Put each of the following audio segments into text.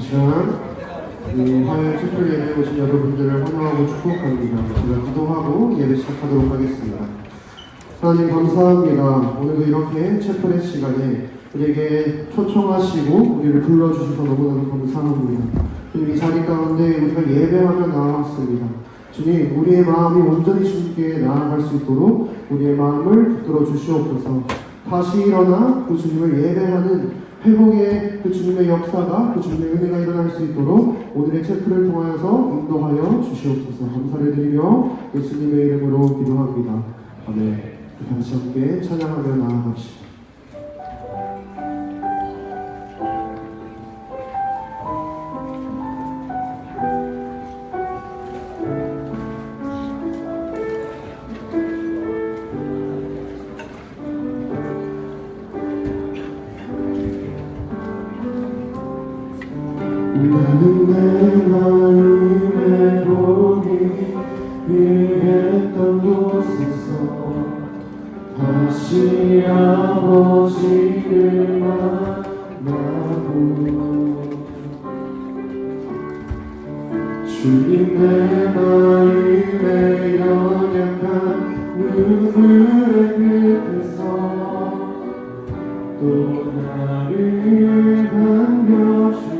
시간 이 화요일 촛불 예배에 오신 여러분들을 환영하고 축복합니다. 제가 기도하고 예배 시작하도록 하겠습니다. 하나님 감사합니다. 오늘도 이렇게 채플의 시간에 우리에게 초청하시고 우리를 불러주셔서 너무나도 감사합니다. 주님 이 자리 가운데 우리가 예배하며 나아왔습니다. 주님 우리의 마음이 온전히 주님께 나아갈 수 있도록 우리의 마음을 붙들어 주시옵소서. 다시 일어나 그 주님을 예배하는 회복의 그 주님의 역사가 그 주님의 은혜가 일어날 수 있도록 오늘의 채플을 통하여서 인도하여 주시옵소서 감사를 드리며 예수님의 이름으로 기도합니다. 아멘. 다시 함께 찬양하며 나아갑시다. 다시 아버지를 만나고 주님 내 마음에 연약한 눈물의 끝에서 또 나를 반겨주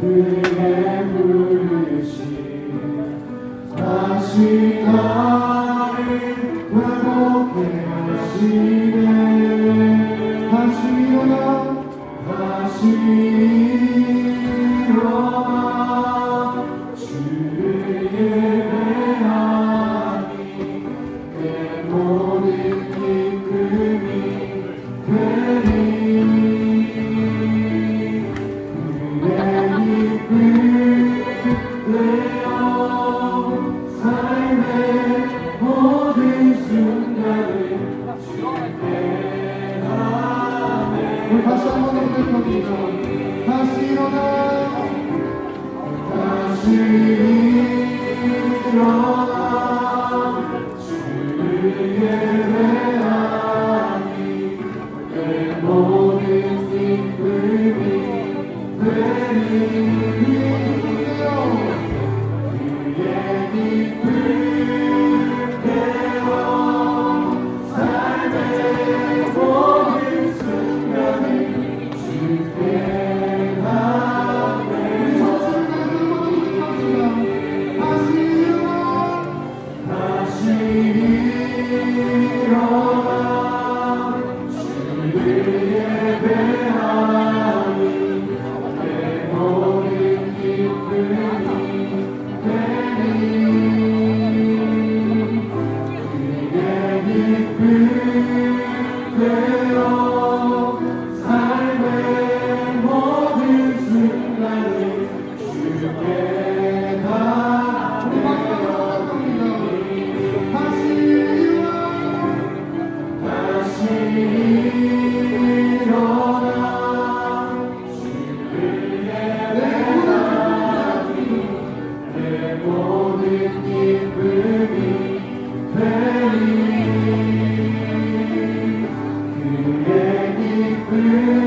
그의 부르심 다시 나를 회복해 하시 다시 한번 고백합니다 다시 일어나. 다시 일어나. 주를 예배 Yeah. you.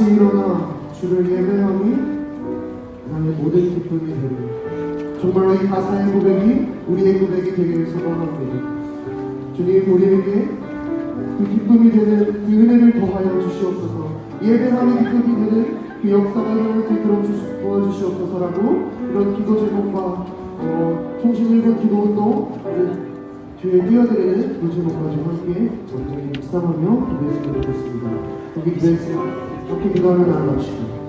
같이 일어나 주를 예배함이 나의 모든 기쁨이 되는 정말로 이 가사의 고백이 우리의 고백이 되기를 소원합니다. 주님 우리에게 그 기쁨이 되는 그 은혜를 더하여 주시옵소서 예배함이 기쁨이 되는 그 역사가 일어날 수 있도록 주시- 도와주시옵소서라고 이런 기도 제목과 어, 총신일군 기도운동 그 뒤에 뛰어드리는 그 제목 가지고 함께 전쟁이 묵상하며 기도했으면 좋겠습니다. 여기 기도했으면 함께 기도하며 나아갑시다.